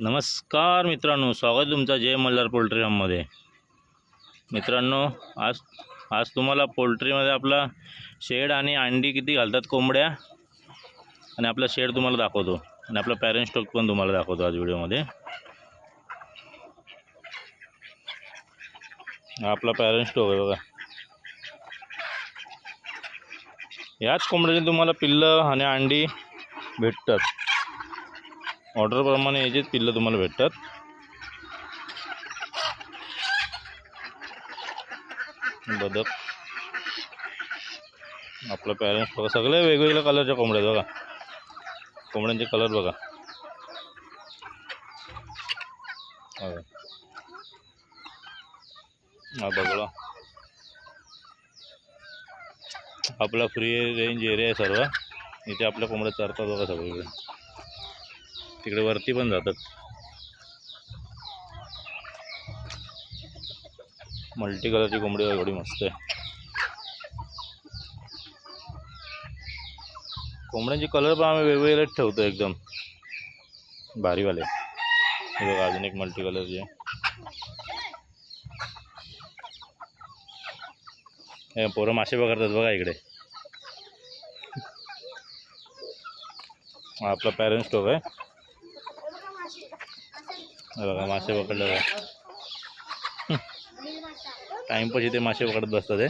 नमस्कार मित्रांनो स्वागत तुमचं जय मल्हार पोल्ट्री फार्ममध्ये. मित्रांनो आज आज तुम्हाला पोल्ट्रीमध्ये आपला शेड आणि अंडी किती घालतात कोंबड्या? आणि आपला शेड तुम्हाला दाखवतो. आणि आपला पॅरेंट स्टॉक पण तुम्हाला दाखवतो आज व्हिडिओमध्ये. आपला पॅरेंट स्टॉक आहे बघा. याच कोंबड्याचे तुम्हाला पिल्लं आणि अंडी भेटतात. ऑर्डरप्रमाणे याचेच पिल्लं तुम्हाला भेटतात. बदक. आपलं पॅरेंट्स बघा सगळे वेगवेगळ्या कलरच्या कोंबड्या आहेत बघा. कोंबड्यांचे कलर बघा. हा बघा. बघा आपला फ्री रेंज एरिया आहे सर्व. इथे आपल्या कोंबड्या चरतात बघा सगळीकडे. तिकडे वरती पण जातात. मल्टी कलरची कोंबडी एवढी मस्त आहे. कोंबड्यांचे कलर पण आम्ही वेगवेगळेच ठेवतो एकदम. भारीवाले. हे बघा अजून एक मल्टी कलरची आहे. हे पोरं मासे पकडतात बघा इकडे. आपला पॅरेंट स्टोक आहे. बघा मासे पकडले बघा. टाइमपास इथे मासे पकडत बसतात हे.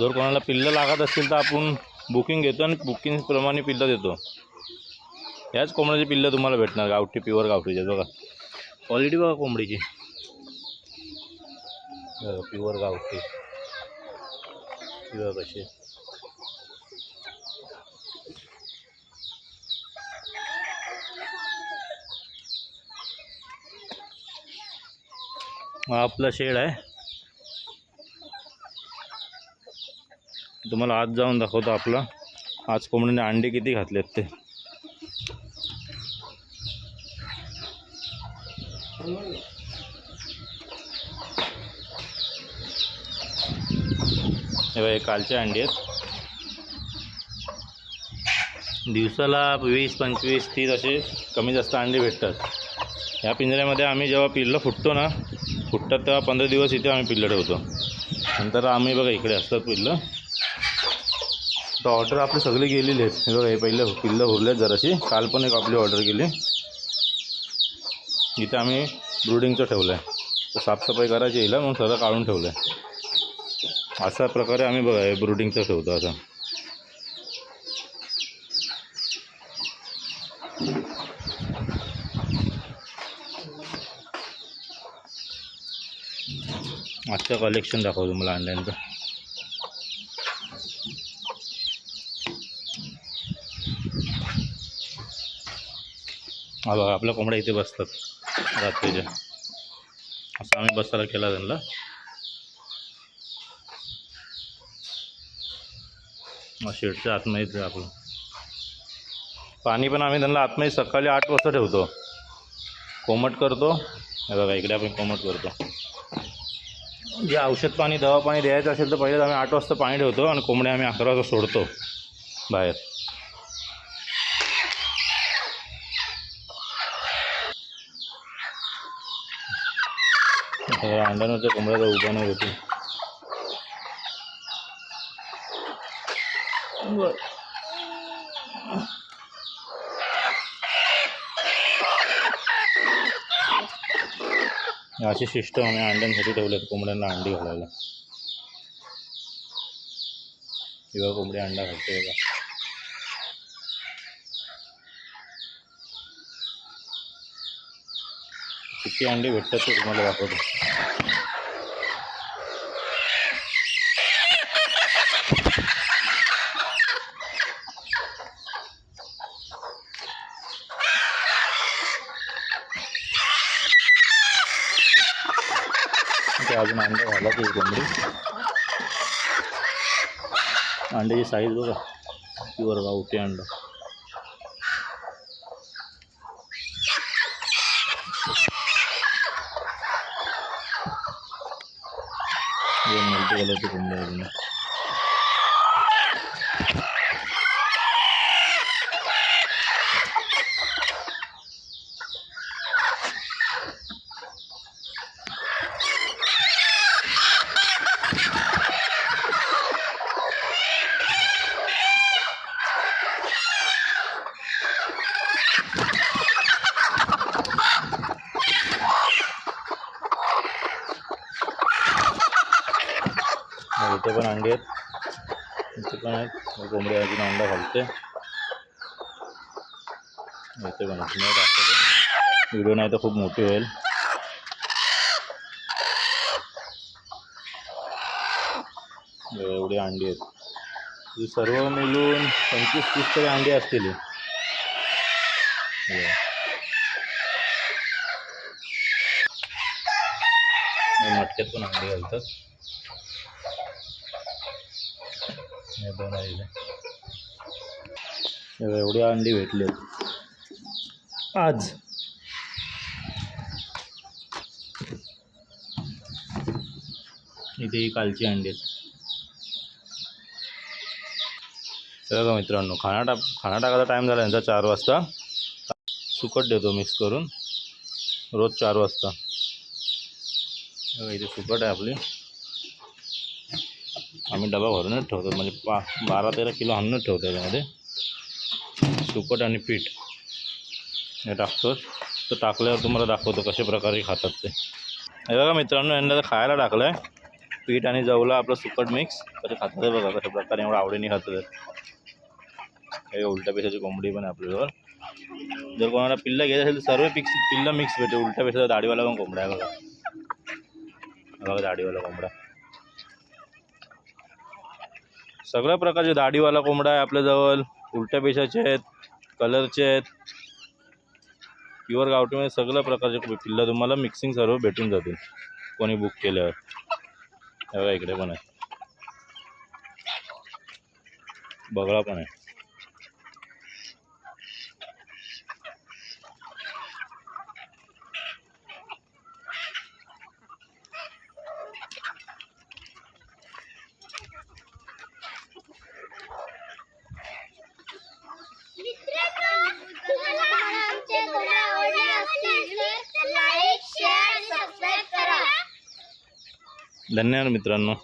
जर कोणाला पिल्लं लागत असतील तर आपण बुकिंग घेतो आणि बुकिंगप्रमाणे पिल्लं देतो. याच कोंबड्याची पिल्लं तुम्हाला भेटणार गावठी प्युअर गावठीच्या बघा. क्वालिटी बघा कोंबडीची. प्युअर गावठी. बघा कशी? हा आपला शेड आहे. तुम्हाला आज जाऊन दाखवतो आपला. आज कोंबडीने अंडे किती घातलेत ते. हे हे कालचे अंडे आहेत. दिवसाला वीस पंचवीस तीस असे कमी जास्त अंडे भेटतात. या पिंजऱ्यामध्ये आम्ही जेव्हा पिल्लं फुटतो ना फुटतात तेव्हा पंधरा दिवस इथे आम्ही पिल्लं ठेवतो. नंतर आम्ही बघा इकडे असतात पिल्लं. तर ऑर्डर आपली सगळी गेलेली आहेत. हे बघा हे पहिले पिल्लं उरलेत जराशी. काल पण एक आपली ऑर्डर केली इथे आम्ही ब्रुडिंगचं ठेवलं आहे तर साफसफाई करायची येईल म्हणून सगळं काढून ठेवलं आहे अशा प्रकारे आम्ही बघा हे ब्रुडिंगचं ठेवतो असं आजचं कलेक्शन दाखवतो तुम्हाला ऑनलाईनचं हा बघा आपल्या कोंबड्या इथे बसतात रात्रीच्या. असं आम्ही बसायला केला त्यांना. शेडच्या आतमध्येच आहे आपलं. पाणी पण आम्ही त्यांना आतमध्ये सकाळी आठ वाजता ठेवतो. कोमट करतो. हे बघा इकडे आपण कोमट करतो. जे औषध पाणी दवा पाणी द्यायचं असेल तर पहिलेच आम्ही आठ वाजता पाणी ठेवतो आणि कोंबड्या आम्ही अकरा वाजता सोडतो बाहेर. हे अंड्यानंतर कोंबड्याचा उभा नाही होती. अशी सिस्टम आम्ही अंड्यांसाठी ठेवलेत कोंबड्यांना अंडी घालायला. किंवा कोंबडी अंडा घालते बघा. किती अंडी भेटतात ते तुम्हाला दाखवतो. अजून अंडा झाला की कोंबडी अंड्याची साईज बघा प्युअर गावठी अंडा मल्टी कलरची कोंबडी अजून पण अंडी आहेत. इथे पण आहेत. कोंबडी अजून अंडा घालते. इथे पण आहे. दाखवतो. व्हिडिओ नाही तर खूप मोठी होईल. एवढी अंडी आहेत. ही सर्व मिळून पंचवीस तीस तरी अंडी असतील मटक्यात पण अंडी घालतात. हे दोन आहे इथे. हे एवढी अंडी भेटली आज. इथे ही कालची अंडी आहेत. तर बघा मित्रांनो खाना टाक खाना टाकायचा टाईम झाला यांचा चार वाजता. सुकट देतो मिक्स करून. रोज चार वाजता. इथे सुकट आहे आपली. आम्ही डबा भरूनच ठेवतो. म्हणजे पा बारा तेरा किलो आणूनच ठेवतो त्याच्यामध्ये सुकट आणि पीठ. हे टाकतोच तर टाकल्यावर तुम्हाला दाखवतो कशा प्रकारे खातात ते. हे बघा मित्रांनो यांना तर खायला टाकलं आहे पीठ आणि जवला आपलं सुकट मिक्स कसे खातात ते बघा कशा प्रकारे एवढं आवडीने खातात काही उलट्या पेशाची कोंबडी पण आहे आपल्याजवळ. जर कोणाला पिल्ला घ्यायचं असेल तर सर्व पिक्स पिल्ला मिक्स भेटेल उलट्या पेशाचा दाढीवाला पण कोंबडा आहे बघा. बघा दाढीवाला कोंबडा. सगळ्या प्रकारचे दाढीवाला कोंबडा आहे आपल्याजवळ उलट्या पेशाचे आहेत कलरचे आहेत. प्युअर गावठीमध्ये सगळ्या प्रकारचे पिल्लं तुम्हाला मिक्सिंग सर्व भेटून जातील. कोणी बुक केल्यावर. बघा इकडे पण आहे. बगळा पण आहे तुम्हाला आमचे व्हिडिओ आवडले असतील तर लाईक शेअर सबस्क्राईब करा धन्यवाद मित्रांनो.